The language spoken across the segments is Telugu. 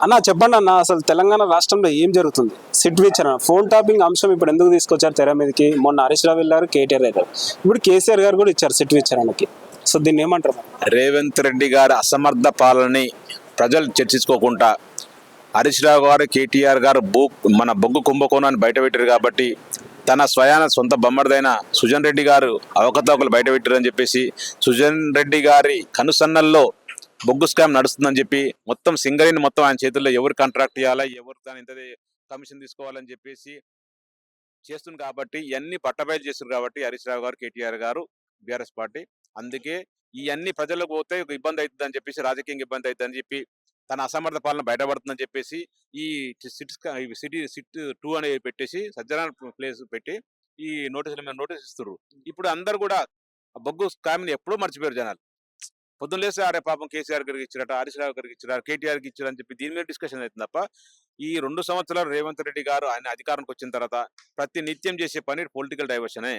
అన్న చెప్పండి అన్న అసలు తెలంగాణ రాష్ట్రంలో ఏం జరుగుతుంది? సిట్ విచారణ ఫోన్ టాపింగ్ అంశం ఇప్పుడు ఎందుకు తీసుకొచ్చారు తెర మీదకి? మొన్న హరీష్ రావు వెళ్ళారు కేటీఆర్ గారు ఇప్పుడు కేసీఆర్ గారు కూడా ఇచ్చారు సిట్ విచారణకి సో దీన్ని ఏమంటారు రేవంత్ రెడ్డి గారి అసమర్థ పాలనని ప్రజలు చర్చించుకోకుండా హరీష్ రావు గారు కేటీఆర్ గారు బూ మన బొగ్గు కుంభకోణాన్ని బయటపెట్టారు కాబట్టి తన స్వయాన సొంత బొమ్మడిదైన సుజన్ రెడ్డి గారు అవకతవకలు బయటపెట్టారని చెప్పేసి సుజన్ రెడ్డి గారి కనుసన్నల్లో బొగ్గు స్కామ్ నడుస్తుందని చెప్పి మొత్తం సింగరేణి మొత్తం ఆయన చేతుల్లో ఎవరు కాంట్రాక్ట్ ఇవ్వాలా ఎవరు దాని ఇంత కమిషన్ తీసుకోవాలని చెప్పేసి చేస్తుంది కాబట్టి ఇవన్నీ పట్టబయలు చేస్తున్నారు కాబట్టి హరీష్ రావు గారు కేటీఆర్ గారు బీఆర్ఎస్ పార్టీ. అందుకే ఇవన్నీ ప్రజలకు పోతే ఒక ఇబ్బంది అవుతుంది అని చెప్పేసి రాజకీయంగా ఇబ్బంది అవుతుంది అని చెప్పి తన అసమర్థ పాలన బయటపడుతుందని చెప్పేసి ఈ సిట్ సిటీ సిట్ టూ అనేది పెట్టేసి సజ్జనాల ప్లేస్ పెట్టి ఈ నోటీసుల మీద నోటీస్ ఇస్తున్నారు ఇప్పుడు అందరు కూడా బొగ్గు స్కామ్ని ఎప్పుడూ మర్చిపోయారు జనాలు. పొద్దున్న లేస్తే ఆరే పాపం కేసీఆర్ గారికి ఇచ్చారట హరీష్ రావు గారికి ఇచ్చారు కేటీఆర్కి ఇచ్చారు అని చెప్పి దీని మీద డిస్కషన్ అవుతుంది తప్ప ఈ రెండు సంవత్సరాలు రేవంత్ రెడ్డి గారు ఆయన అధికారానికి వచ్చిన తర్వాత ప్రతి నిత్యం చేసే పని పొలిటికల్ డైవర్షనే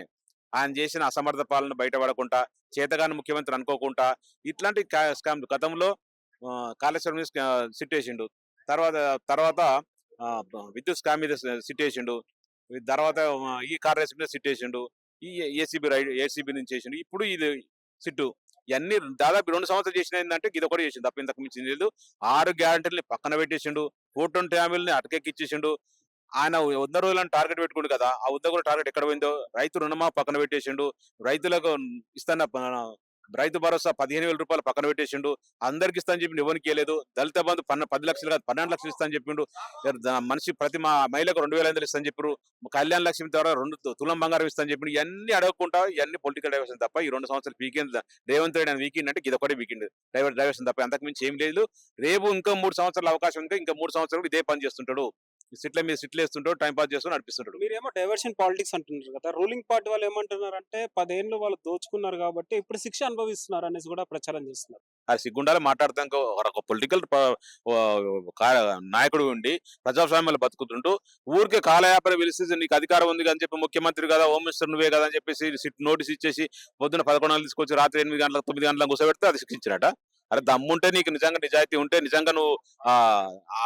ఆయన చేసిన అసమర్థ పాలన బయటపడకుండా చేతగాని ముఖ్యమంత్రి అనుకోకుండా ఇట్లాంటి స్కామ్ గతంలో కాళేశ్వరం మీద సిట్ వేసిండు. తర్వాత తర్వాత విద్యుత్ స్కామ్ మీద సిట్ వేసిండు. తర్వాత ఈ కార్ రేస్ మీద సిట్ వేసిండు. ఈ ఏసీబీ రైడ్ ఏసీబీ నుంచి చేసిండు ఇప్పుడు ఇది సిట్టు ఇవన్నీ దాదాపు రెండు సంవత్సరాలు చేసిన ఏంటంటే ఇది ఒకటి చేసిండు. తప్ప ఇంతకు మించి లేదు. ఆరు గ్యారంటీలని పక్కన పెట్టేసిండు. Four twenty హామీలని అటకెక్కిచ్చేసిండు. ఆయన వంద రోజులను టార్గెట్ పెట్టుకుండు కదా ఆ ఉద్యోగుల కూడా టార్గెట్ ఎక్కడ పోయిందో? రైతు రుణమా పక్కన పెట్టేసిండు. రైతులకు ఇస్తున్న రైతు భరోసా పదిహేను వేల రూపాయలు పక్కన పెట్టేసిండు. అందరికి ఇస్తాను అని చెప్పి ఎవరికి లేదు దళిత బంధు పన్న పది లక్షలు కాదు పన్నెండు లక్షలు ఇస్తాను చెప్పిండు. మనిషి ప్రతి మా మహిళకు రెండు వేల ఐదు ఇస్తాను చెప్పారు కళ్యాణ లక్ష్మి ద్వారా రెండు తులం బంగారం ఇస్తాను అని చెప్పిండు ఇవన్నీ అడగకుండా ఇవన్నీ పొలిటికల్ డైవర్షన్ తప్ప ఈ రెండు సంవత్సరాలు వీకెండ్ రేవంత్ రెడ్డి అని వీకెండ్ అంటే ఇది ఒకటే వీకెండ్. డైవర్ డైవర్షన్ తప్ప అంతకుమించి ఏం లేదు. రేపు ఇంకా మూడు సంవత్సరాల అవకాశం ఉంటే ఇంకా మూడు సంవత్సరాలు ఇదే పని చేస్తుంటాడు. సిట్ల మీద సిట్లు వేస్తుంటాడు టైం పాస్ చేస్తూ నడిపిస్తుంటాడు. మీరేమో డైవర్షన్ పాలిటిక్స్ అంటున్నారు కదా. రూలింగ్ పార్టీ వాళ్ళు ఏమంటున్నారు అంటే పదేళ్ళు వాళ్ళు దోచుకున్నారు కాబట్టి ఇప్పుడు శిక్ష అనుభవిస్తున్నారు అనేసి కూడా ప్రచారం చేస్తున్నారు. ఆ సిగ్గుండాలి మాట్లాడతాం ఒక పొలిటికల్ నాయకుడు ఉండి ప్రజాస్వామ్యాలు బతుకుతుంటూ ఊరికే కాలయాపన పిలిస్తే నీకు అధికారం ఉంది అని చెప్పి ముఖ్యమంత్రి కదా హోమ్ మినిస్టర్ నువ్వే కదా అని చెప్పేసి సిట్ నోటీస్ ఇచ్చేసి పొద్దున పదకొండు గంటలు తీసుకొచ్చి రాత్రి ఎనిమిది గంటలకు తొమ్మిది గంటలకు కూర్చోబెడితే అది శిక్షించినట. అరే దమ్ముంటే నీకు నిజంగా నిజాయితీ ఉంటే నిజంగా నువ్వు ఆ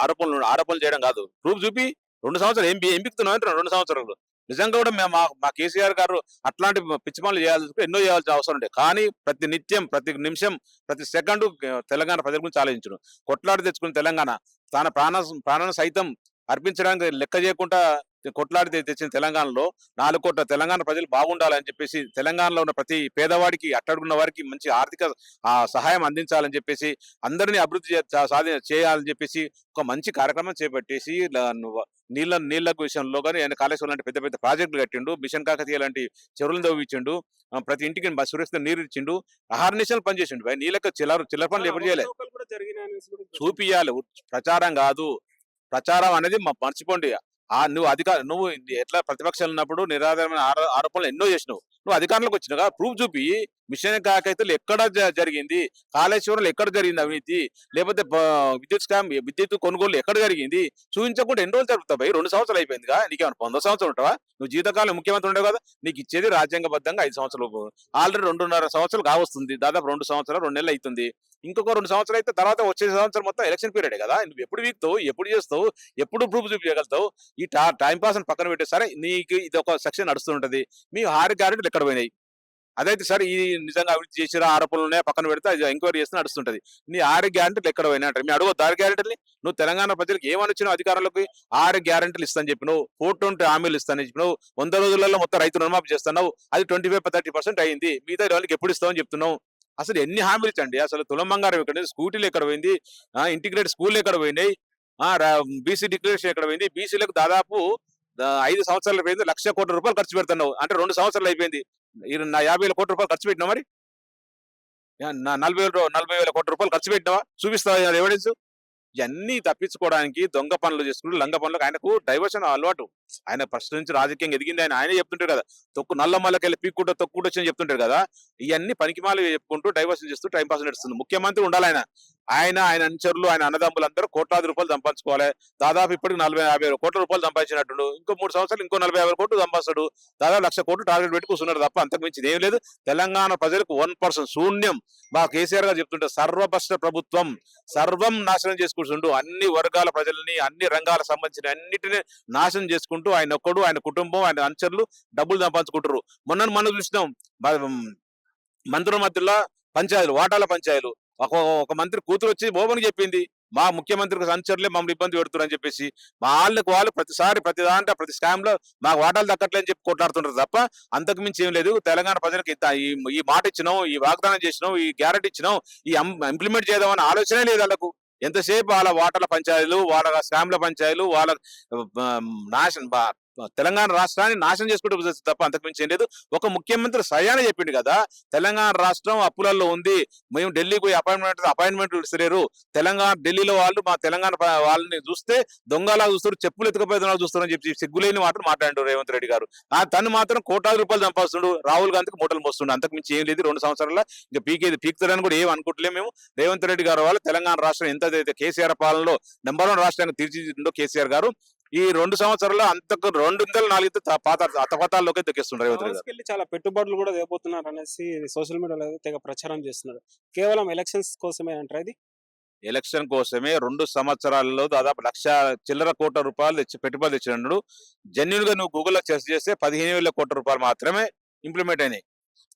ఆరోపణలు ఆరోపణలు చేయడం కాదు. ప్రూఫ్ చూపి రెండు సంవత్సరాలు ఏం ఎంపిక్తున్నావు అంటే రెండు సంవత్సరాలు? నిజంగా కూడా మేము మా- మా కేసీఆర్ గారు అట్లాంటి పిచ్చి పనులు చేయాల్సి ఎన్నో చేయాల్సిన అవసరం ఉండే. కానీ ప్రతి నిత్యం ప్రతి నిమిషం ప్రతి సెకండ్ తెలంగాణ ప్రజల గురించి ఆలోచించడం. కొట్లాడి తెచ్చుకున్న తెలంగాణ తన ప్రాణ ప్రాణాన్ని సైతం అర్పించడానికి లెక్క చేయకుండా కొట్లాడి తె- తెచ్చిన తెలంగాణలో నాలుగు కోట్ల తెలంగాణ ప్రజలు బాగుండాలని చెప్పేసి తెలంగాణలో ఉన్న ప్రతి పేదవాడికి అట్టడుగున్న వారికి మంచి ఆర్థిక సహాయం అందించాలని చెప్పేసి అందరినీ అభివృద్ధి సాధి చేయాలని చెప్పేసి ఒక మంచి కార్యక్రమం చేపట్టేసి నీళ్ళ నీళ్ళ విషయంలో కానీ ఆయన కాళేశ్వరం లాంటి పెద్ద పెద్ద ప్రాజెక్టులు కట్టిండు మిషన్ కాకతీయ లాంటి చెరువులను తవ్వించిండు ఆ, ప్రతి ఇంటికి సురక్షిత నీరు ఇచ్చిండు అహర్నిశలు పనిచేసిండు. భయ్ నీళ్ళకి చిల్లర చిల్లర పనులు ఎప్పుడు చేయలేదు కూడా చూపియాలి ప్రచారం కాదు. ప్రచారం అనేది మర్చిపోండి. ఆ నువ్వు అధికార నువ్వు ఎట్లా ప్రతిపక్షాలు ఉన్నప్పుడు నిరాధారమైన ఆరోపణలు ఎన్నో చేసినావు. నువ్వు అధికారంలోకి వచ్చినావుగా ప్రూఫ్ చూపి మిషన్ కాకైతే ఎక్కడ జరిగింది? కాళేశ్వరంలో ఎక్కడ జరిగింది అవినీతి? లేకపోతే విద్యుత్ స్కామ్ విద్యుత్ కొనుగోలు ఎక్కడ జరిగింది? చూపించకుండా ఎన్ని రోజులు జరుగుతావు రెండు సంవత్సరాలు అయిపోయిందిగా నీకేమైనా పంతొమ్మిది సంవత్సరం ఉంటావా? నువ్వు జీవితకాలం ముఖ్యమంత్రి ఉండవు కదా నీకు ఇచ్చేది రాజ్యాంగబద్ధంగా ఐదు సంవత్సరాలు ఆల్రెడీ రెండున్నర సంవత్సరాలు కావస్తుంది దాదాపు రెండు సంవత్సరాలు రెండు నెలలు అవుతుంది ఇంకొక రెండు సంవత్సరాలు అయితే తర్వాత వచ్చే సంవత్సరం మొత్తం ఎలక్షన్ పీరియడ్ కదా నువ్వు ఎప్పుడు వీక్తావు ఎప్పుడు చేస్తావు ఎప్పుడు ప్రూఫ్ చూపించగలుగుతావు? ఈ టైం పాస్ పక్కన పెట్టే సరే నీకు ఇది ఒక సెక్షన్ నడుస్తుంటది మీ ఆరు గ్యారెంటీలు ఎక్కడ పోయినాయి? అదైతే సరే ఇది నిజంగా అభివృద్ధి చేసిన ఆరోపణలు ఉన్నాయి పక్కన పెడితే అది ఎంక్వైరీ చేస్తే నడుస్తుంటది. నీ ఆరు గ్యారెంటీలు ఎక్కడ పోయినా అంటారు? మీ అడుగు ఆరు గ్యారెంటీలు నువ్వు తెలంగాణ ప్రజలకు ఏమనిచ్చినావు అధికారులకు? ఆరు గ్యారెంటీలు ఇస్తాను చెప్పినావు. ఫోర్ ట్వంటీ హామీలు ఇస్తాను చెప్పినావు. వంద రోజులలో మొత్తం రైతు రుణమాఫీ చేస్తున్నావు. అది ట్వంటీ ఫైవ్ థర్టీ పర్సెంట్ అయింది. మిగతా వాళ్ళకి ఎప్పుడు ఇస్తామని చెప్తున్నావు? అసలు ఎన్ని హామీలు ఇచ్చండి? అసలు తులం బంగారం ఎక్కడ స్కూటీలు ఎక్కడ పోయింది? ఇంటిగ్రేటెడ్ స్కూల్ ఎక్కడ పోయినాయి? బీసీ డిక్లరేషన్ ఎక్కడ పోయింది? బీసీలకు దాదాపు ఐదు సంవత్సరాలు పోయింది లక్ష కోట్ల రూపాయలు ఖర్చు పెడుతున్నావు. అంటే రెండు సంవత్సరాలు అయిపోయింది. నా యాభై వేల కోట్ల రూపాయలు ఖర్చు పెట్టినావు మరి? నా నలభై వేల నలభై వేల కోట్ల రూపాయలు ఖర్చు పెట్టినావా? చూపిస్తావా ఎవిడెన్స్ ఇవన్నీ తప్పించుకోవడానికి దొంగ పనులు చేసుకుంటూ లంగ పనులకు ఆయనకు డైవర్షన్ అలవాటు. ఆయన ఫస్ట్ నుంచి రాజకీయంగా ఎదిగింది ఆయన ఆయనే చెప్తుంటారు కదా. తొక్కు నల్ల మల్లకెళ్ళి పీక్కుంటూ తొక్కుంటూ వచ్చి చెప్తుంటారు కదా. ఇవన్నీ పనికిమాలు చెప్పుకుంటూ డైవర్షన్ చేస్తూ టైం పాస్ నడుస్తుంది. ముఖ్యమంత్రి ఉండాలి ఆయన. ఆయన ఆయన అనుచరులు ఆయన అన్నదమ్ములు అందరూ కోట్లాది రూపాయలు సంపాదించుకోవాలి. దాదాపు ఇప్పటికి నలభై యాభై కోట్ల రూపాయలు సంపాదించినట్టు ఇంకో మూడు సంవత్సరాలు ఇంకో నలభై యాభై కోట్లు సంపాదిస్తాడు. దాదాపు లక్ష కోట్లు టార్గెట్ పెట్టి కూర్చున్నాడు తప్ప అంతకు ఏం లేదు. తెలంగాణ ప్రజలకు వన్ పర్సెంట్ శూన్యం. మా కేసీఆర్ గారు చెప్తుంటే సర్వభ్రష్ట ప్రభుత్వం సర్వం నాశనం చేసుకుంటుండు. అన్ని వర్గాల ప్రజల్ని అన్ని రంగాలకు సంబంధించిన అన్నిటిని నాశనం చేసుకుంటూ ఆయన ఒక్కడు ఆయన కుటుంబం ఆయన అనుచరులు డబ్బులు సంపాదించుకుంటారు మొన్న మనం చూసినాం మంత్రుల మధ్యలో పంచాయతీలు వాటాల పంచాయతీలు. ఒక ఒక మంత్రి కూతురు వచ్చి ఓపెన్ చెప్పింది. మా ముఖ్యమంత్రికి సంచరులే మమ్మల్ని ఇబ్బంది పెడుతున్నారని చెప్పేసి మా వాళ్ళకి వాళ్ళు ప్రతిసారి ప్రతి దాంట్లో ప్రతి స్కామ్లో మాకు వాటాలు దక్కట్లేని చెప్పి కొట్లాడుతుంటారు తప్ప అంతకు మించి ఏం లేదు. తెలంగాణ ప్రజలకు ఈ ఈ మాట ఇచ్చినాం ఈ వాగ్దానం చేసినాం ఈ గ్యారెంటీ ఇచ్చినాం ఈ ఇంప్లిమెంట్ చేద్దామని ఆలోచనే లేదు వాళ్ళకు. ఎంతసేపు వాళ్ళ వాటల పంచాయతీలు వాళ్ళ స్కామ్ల పంచాయతీలు వాళ్ళ ఆ, నాశనం తెలంగాణ రాష్ట్రాన్ని నాశనం చేసుకుంటూ తప్ప అంతకుమించి ఏం లేదు. ఒక ముఖ్యమంత్రి సయాన చెప్పిండు కదా తెలంగాణ రాష్ట్రం అప్పులలో ఉంది మేము ఢిల్లీకి పోయి అపాయింట్మెంట్ అపాయింట్మెంట్ ఇస్తలేరు తెలంగాణ ఢిల్లీలో వాళ్ళు మా తెలంగాణ వాళ్ళని చూస్తే దొంగలా చూస్తారు చెప్పులు ఎత్తుకపోయేలా చూస్తారని చెప్పి సిగ్గులేని మాటలు మాట్లాడారు రేవంత్ రెడ్డి గారు. ఆ తను మాత్రం కోటాది రూపాయలు సంపాదిస్తుండు రాహుల్ గాంధీకి మూటలు మోస్తుండు అంతకుమించి ఏం లేదు. రెండు సంవత్సరాల ఇంకా పీకేది పీకుతారని కూడా ఏం అనుకుంటలేము మేము. రేవంత్ రెడ్డి గారు వాళ్ళు తెలంగాణ రాష్ట్రం ఎంత అయితే కేసీఆర్ పాలనలో నెంబర్ వన్ రాష్ట్రాన్ని తీర్చిదిద్దో కేసీఆర్ గారు ఈ రెండు సంవత్సరాల్లో అంతకు రెండు వందల నాలుగు పాత అతపతాల్లోకి దొక్కిస్తుండ్రు రేవంత్ రెడ్డి చాలా పెట్టుబడులు కూడా తేబోతున్నారు అనేసి సోషల్ మీడియాలో అయితే తెగ ప్రచారం చేస్తున్నారు. కేవలం ఎలక్షన్స్ కోసమే అంటారు ఇది? ఎలక్షన్ కోసమే రెండు సంవత్సరాల్లో దాదాపు లక్ష చిల్లర కోట్ల రూపాయలు తెచ్చి పెట్టుబడి తెచ్చినప్పుడు జెన్యున్గా నువ్వు గూగుల్లో సెర్చ్ చేస్తే పదిహేను వేల కోట్ల రూపాయలు మాత్రమే ఇంప్లిమెంట్ అయినాయి.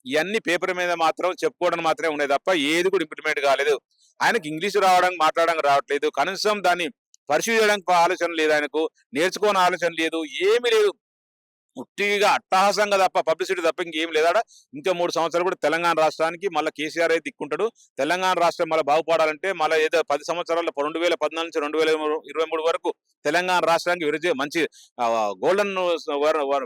ఇవన్నీ పేపర్ మీద మాత్రం చెప్పుకోవడం మాత్రమే ఉన్నాయి తప్ప ఏది కూడా ఇంప్లిమెంట్ కాలేదు. ఆయనకి ఇంగ్లీష్ రావడం మాట్లాడడం రావట్లేదు. కనీసం దాన్ని పరిశీలించడానికి ఆలోచన లేదు ఆయనకు నేర్చుకోని ఆలోచన లేదు ఏమీ లేదు. ఉట్టిగా అట్టహాసంగా తప్ప పబ్లిసిటీ తప్ప ఇంకేం లేదాడ. ఇంకా మూడు సంవత్సరాలు కూడా తెలంగాణ రాష్ట్రానికి మళ్ళీ కేసీఆర్ అయితే దిక్కుంటాడు. తెలంగాణ రాష్ట్రం మళ్ళీ బాగుపడాలంటే మళ్ళీ ఏదో పది సంవత్సరాల్లో రెండు వేల పద్నాలుగు నుంచి రెండు వేల ఇరవై మూడు వరకు తెలంగాణ రాష్ట్రానికి విరిజి మంచి గోల్డెన్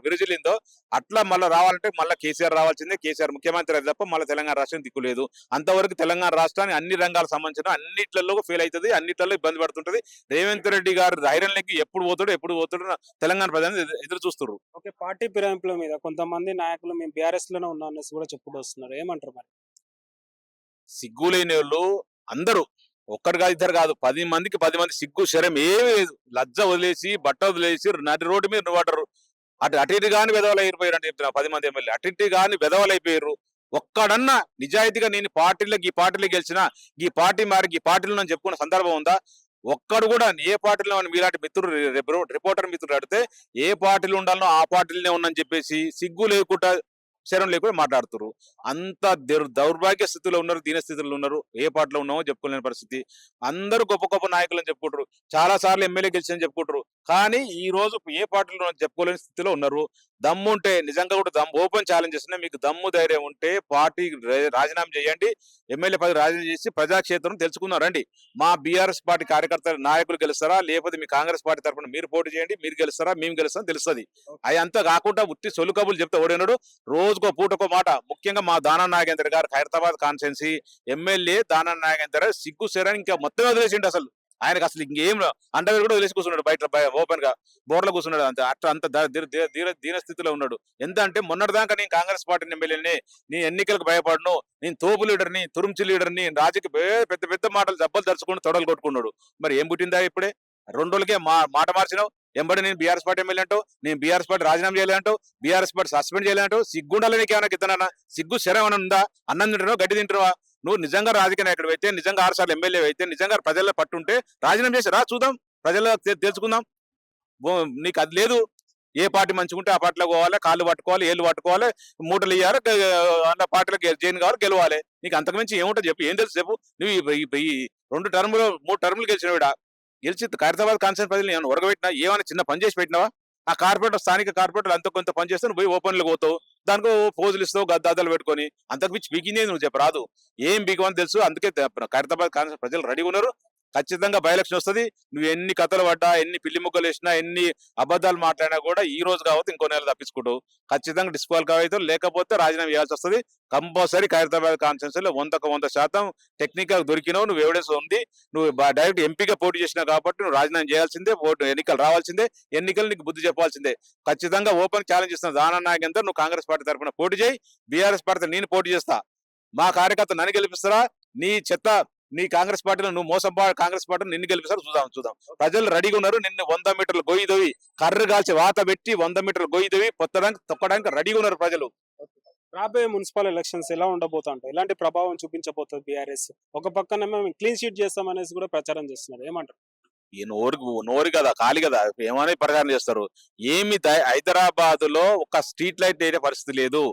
విరుజులిందో అట్లా మళ్ళీ రావాలంటే మళ్ళీ కేసీఆర్ రావాల్సిందే. కేసీఆర్ ముఖ్యమంత్రి అయితే తప్ప మళ్ళీ తెలంగాణ రాష్ట్రం దిక్కులేదు అంతవరకు తెలంగాణ రాష్ట్రానికి అన్ని రంగాలకు సంబంధించిన అన్నిట్లలో ఫెయిల్ అవుతుంది. అన్నిట్లలో ఇబ్బంది పడుతుంటది. రేవంత్ రెడ్డి గారు ధైర్యం లెక్కి ఎప్పుడు పోతాడు ఎప్పుడు పోతాడో తెలంగాణ ప్రజలు ఎదురు చూస్తున్నారు పార్టీ ఫిరాయింపుల మీద కొంతమంది నాయకులు మేము బీఆర్ఎస్లోనే ఉన్నాం అనేసి కూడా చెప్పుకుంటూ వస్తున్నారు. ఏమంటారు మరి? సిగ్గు లేని వాళ్ళు అందరూ ఒక్కరు కాదు ఇద్దరు కాదు పది మందికి పది మంది సిగ్గు శరం ఏమి లేదు. లజ్జ వదిలేసి బట్ట వదిలేసి నటి రోడ్డు మీద నిలబడరు అటు అటు ఇటు కానీ వెదవలు అయిపోయారు అంటే చెప్తున్నా పది మంది ఎమ్మెల్యే. అటు ఇటు కానీ వెదవలు అయిపోయారు. ఒక్కడన్నా నిజాయితీగా నేను పార్టీలో ఈ పార్టీలో గెలిచిన ఈ పార్టీ మారికి ఈ పార్టీలో నేను చెప్పుకున్న సందర్భం ఉందా? ఒక్కడు కూడా ఏ పార్టీలో మీలాంటి మిత్రుడు రిపోర్టర్ మిత్రుడు అడితే ఏ పార్టీలు ఉండాలనో ఆ పార్టీలనే ఉన్నని చెప్పేసి సిగ్గు లేకుండా శరం లేకుండా మాట్లాడుతున్నారు అంత దౌర్భాగ్య స్థితిలో ఉన్నారు దీన స్థితిలో ఉన్నారు ఏ పార్టీలో ఉన్నామో చెప్పుకోలేని పరిస్థితి. అందరూ గొప్ప గొప్ప నాయకులను చెప్పుకుంటారు. చాలా సార్లు ఎమ్మెల్యే గెలిచని చెప్పుకుంటారు. కానీ ఈ రోజు ఏ పార్టీలో చెప్పుకోలేని స్థితిలో ఉన్నారు. దమ్ము ఉంటే నిజంగా కూడా దమ్ ఓపెన్ ఛాలెంజ్ చేస్తున్నా మీకు దమ్ము ధైర్యం ఉంటే పార్టీ రాజీనామా చేయండి. ఎమ్మెల్యే పదవి రాజీనామా చేసి ప్రజాక్షేత్రం తెలుసుకున్నారండి మా బీఆర్ఎస్ పార్టీ కార్యకర్తల నాయకులు గెలుస్తారా? లేకపోతే మీ కాంగ్రెస్ పార్టీ తరఫున మీరు పోటీ చేయండి మీరు గెలుస్తారా? మేము గెలుస్తాం తెలుస్తుంది. అవి అంతా కాకుండా ఉత్తి సొలు కబులు చెప్తే ఓడినాడు రోజుకో పూటకో మాట. ముఖ్యంగా మా దానా నాగేందర్ గారు హైదరాబాద్ కాన్స్టెన్సీ ఎమ్మెల్యే దానా నాగేందర్ సిగ్గు సేరని ఇంకా మొత్తం వదిలేసిండు అసలు. ఆయనకు అసలు ఇంకేం అండవేర్ కూడా వదిలేసి కూర్చున్నాడు బయట ఓపెన్గా. బోర్లో కూర్చున్నాడు అంత. అట్లా అంత దీన- దీన- స్థితిలో ఉన్నాడు. ఎంత అంటే మొన్నటిదాకా నేను కాంగ్రెస్ పార్టీ ఎమ్మెల్యేని నీ ఎన్నికలకు భయపడను నేను తోపు లీడర్ని తురుంచి లీడర్ని రాజకీయ పెద్ద పెద్ద మాటలు దెబ్బలు తరుచుకుని తొడలు కొట్టుకున్నాడు. మరి ఏం పుట్టిందా ఇప్పుడే? రెండు రోజులకే మా మాట మార్చినావు. ఎంబడి నేను బీఆర్ఎస్ పార్టీ ఎమ్మెల్యే అంటూ నేను బీఆర్ఎస్ పార్టీ రాజీనామా చేయాలంటూ బీఆర్ఎస్ పార్టీ సస్పెండ్ చేయాలంటూ సిగ్గుండాలని నీకు ఏమైనా కిందనా సిగ్గు శరం ఏమైనా ఉందా? అన్నం తింటున్నావు? గడ్డి తింటున్నావా? నువ్వు నిజంగా రాజకీయ నాయకుడు అయితే నిజంగా ఆరుసార్లు ఎమ్మెల్యే అయితే నిజంగా ప్రజల్లో పట్టుంటే రాజీనామా చేసి రా చూద్దాం ప్రజల్లో తెలుసుకుందాం. నీకు అది లేదు. ఏ పార్టీ మంచిగుంటే ఆ పార్టీలో పోవాలి కాళ్ళు పట్టుకోవాలి ఏళ్ళు పట్టుకోవాలి మూటలు ఇవ్వాలి అన్న పార్టీలో జైన్ కావాలి గెలవాలి. నీకు అంతకుమించి ఏముంటుంది చెప్పు ఏం తెలుసు చెప్పు. నువ్వు ఈ- రెండు టర్ములు మూడు టర్ములు గెలిచినవిడా గెలిచి ఖైరతాబాద్ కాన్సెన్ ప్రజలు నేను ఉరగబెట్టినా ఏమైనా చిన్న పని చేసి పెట్టినావా? ఆ కార్పొరేటర్ స్థానిక కార్పొరేటర్లు అంత కొంత పని చేస్తే నువ్వు పోయి ఓపెన్లో పోతావు. దానికి పోజులు ఇస్తావు గద్దాదాలు పెట్టుకొని. అంతకు మించి బిగింది నువ్వు చెప్పరాదు ఏం బీకమని తెలుసు అందుకే ఖైరతాబాద్ కాంగ్రెస్ ప్రజలు రెడీ ఉన్నారు. ఖచ్చితంగా బైలక్షన్ వస్తుంది. నువ్వు ఎన్ని కథలు పడ్డా ఎన్ని పిల్లి ముక్కలు వేసినా ఎన్ని అబద్ధాలు మాట్లాడినా కూడా ఈ రోజు కావచ్చు ఇంకో నెల తప్పించుకుంటూ ఖచ్చితంగా డిస్క్వాలిఫై అవుతావు లేకపోతే రాజీనామా చేయాల్సి వస్తుంది. కంపల్సరీ ఖైరతాబాద్ కాన్ఫరెన్స్లో వందకు వంద శాతం టెక్నికల్ దొరికినావు నువ్వు ఎవిడెన్స్ ఉంది. నువ్వు డైరెక్ట్ ఎంపీగా పోటీ చేసినావు కాబట్టి నువ్వు రాజీనామా చేయాల్సిందే ఓటు ఎన్నికలు రావాల్సిందే ఎన్నికలు నీకు బుద్ధి చెప్పాల్సిందే. ఖచ్చితంగా ఓపెన్ ఛాలెంజ్ ఇస్తున్న దానా నాగేందర్ నువ్వు కాంగ్రెస్ పార్టీ తరఫున పోటీ చేయి బీఆర్ఎస్ పార్టీ నేను పోటీ చేస్తా. మా కార్యకర్త నన్ను గెలిపిస్తారా? నీ చెత్త నీ కాంగ్రెస్ పార్టీలో నువ్వు మోసం కాంగ్రెస్ పార్టీలో నిన్ను గెలిపిస్తారు చూద్దాం చూద్దాం. ప్రజలు రెడీగా ఉన్నారు నిన్ను వంద మీటర్లు గొయ్యి దొవి కర్ర కాల్చి వాత పెట్టి వంద మీటర్లు గొయ్యి దొవి పొత్తడానికి తొక్కడానికి రెడీగా ఉన్నారు ప్రజలు. రాబోయే మున్సిపల్ ఎలక్షన్స్ ఎలా ఉండబోతా ఉంటాయి ఎలాంటి ప్రభావం చూపించబోతుంది బీఆర్ఎస్? ఒక పక్కన మేము క్లీన్ షీట్ చేస్తామనేసి కూడా ప్రచారం చేస్తున్నారు. ఏమంటారు? ఈ నోరు నోరు కదా ఖాళీ కదా ఏమని ప్రచారం చేస్తారు? ఏమి హైదరాబాద్లో ఒక స్ట్రీట్ లైట్ వేయే పరిస్థితి లేదు.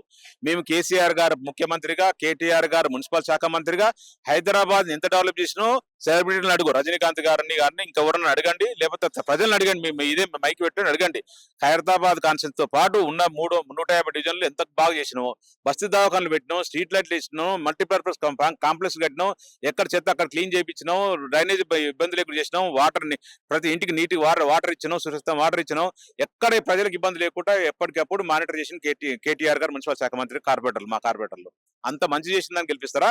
మేము కేసీఆర్ గారు ముఖ్యమంత్రిగా కేటీఆర్ గారు మున్సిపల్ శాఖ మంత్రిగా హైదరాబాద్ ఎంత డెవలప్ చేసినో సెలబ్రిటీలను అడుగు. రజనీకాంత్ గారిని గారిని ఇంకెవరన్నా అడగండి. లేకపోతే ప్రజలను అడగండి. ఇదే మైక్ పెట్టుకుని అడగండి. హైదరాబాద్ కాన్సెన్స్తో పాటు ఉన్న మూడు నూట యాభై డివిజన్లు ఎంత బాగా చేసినావు బస్తీ దవాఖానలు పెట్టినాం స్ట్రీట్ లైట్లు ఇచ్చినాం మల్టీపర్పస్ కాంప్లెక్స్ కట్టినాం ఎక్కడ చెత్త అక్కడ క్లీన్ చేయించినాం డ్రైనేజ్ ఇబ్బంది లేకుండా చేసినాం వాటర్ని ప్రతి ఇంటికి నీటి వాటర్ వాటర్ ఇచ్చినాం సురక్షితం వాటర్ ఇచ్చినాం ఎక్కడ ప్రజలకు ఇబ్బంది లేకుండా ఎప్పటికప్పుడు మానిటర్ చేసిన కేటీ కేటీఆర్ గారు మున్సిపల్ శాఖ మంత్రి కార్పొరేటర్లు మా కార్పొరేటర్లు. అంత మంచి చేసిందని గెలిపిస్తారా?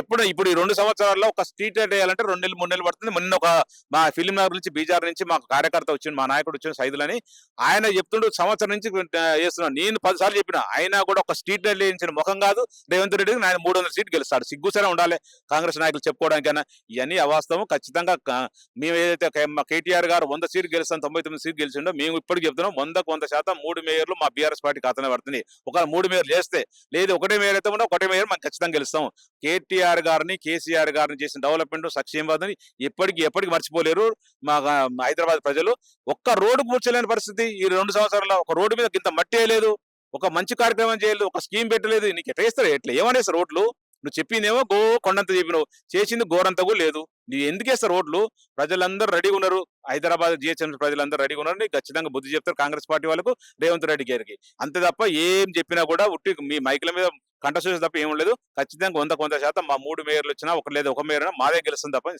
ఎప్పుడు ఇప్పుడు ఈ రెండు సంవత్సరాల్లో ఒక స్ట్రీట్ లైట్ వేయాలంటే రెండు నెలలు మూడు నెలలు పడుతుంది. మొన్న ఒక మా ఫిలిం నగర్ నుంచి బీజార్ నుంచి మాకు కార్యకర్త వచ్చింది మా నాయకుడు వచ్చిన సైదులని ఆయన చెప్తుండు సంవత్సరం నుంచి ఆ, చేస్తున్నాను నేను పదిసార్లు చెప్పిన అయినా కూడా ఒక స్ట్రీట్ లైట్ వేయించిన ముఖం కాదు. రేవంత్ రెడ్డి ఆయన మూడు వందల సీట్ గెలుస్తాడు. సిగ్గుసరే ఉండాలి కాంగ్రెస్ నాయకులు చెప్పుకోవడానికైనా. ఇవన్నీ అవాస్తవం. ఖచ్చితంగా మేము ఏదైతే కేటీఆర్ గారు వంద సీట్లు గెలుస్తాం తొంభై తొమ్మిది సీట్లు గెలిచిండో మేము ఇప్పటికి చెప్తున్నాం వందకు వంద శాతం మూడు మేయర్లు మా బీఆర్ఎస్ పార్టీ ఖాతానే పడుతుంది ఒక మూడు మేయర్లు చేస్తే లేదు ఒకటే మేయర్ అయితే ఉన్నా ఒకటే మేయర్ మనం ఖచ్చితంగా గెలుస్తాం. కేటీఆర్ గారిని కేసీఆర్ గారిని చేసిన డెవలప్మెంట్ సక్షేమాదని ఎప్పటికీ ఎప్పటికీ మర్చిపోలేరు. మా హైదరాబాద్ ప్రజలు ఒక్క రోడ్డు పూడ్చలేని పరిస్థితి ఈ రెండు సంవత్సరాల్లో. ఒక రోడ్డు మీద ఇంత మట్టి వేయలేదు. ఒక మంచి కార్యక్రమం చేయలేదు. ఒక స్కీమ్ పెట్టలేదు. నీకు ఎట్లా వేస్తారు ఎట్లా ఏమనేస్తారు రోడ్లు? నువ్వు చెప్పిందేమో గో కొండంత చెప్పినావు. చేసింది గోరంత లేదు. నువ్వు ఎందుకేస్తారు రోడ్లు? ప్రజలందరూ రెడీగా ఉన్నారు. హైదరాబాద్ జిహెచ్ఎంసీ ప్రజలందరూ రెడీగా ఉన్నారు నీకు ఖచ్చితంగా బుద్ధి చెప్తారు కాంగ్రెస్ పార్టీ వాళ్ళకు రేవంత్ రెడ్డి గారికి. అంతే తప్ప ఏం చెప్పినా కూడా ఉట్టి మీ మైకుల మీద కంటసూసి తప్ప ఏం లేదు ఖచ్చితంగా వంద కొంత శాతం మా మూడు మేయర్లు వచ్చినా ఒక లేదా ఒక మేయర్ మాదే గెలుస్తుంది తప్ప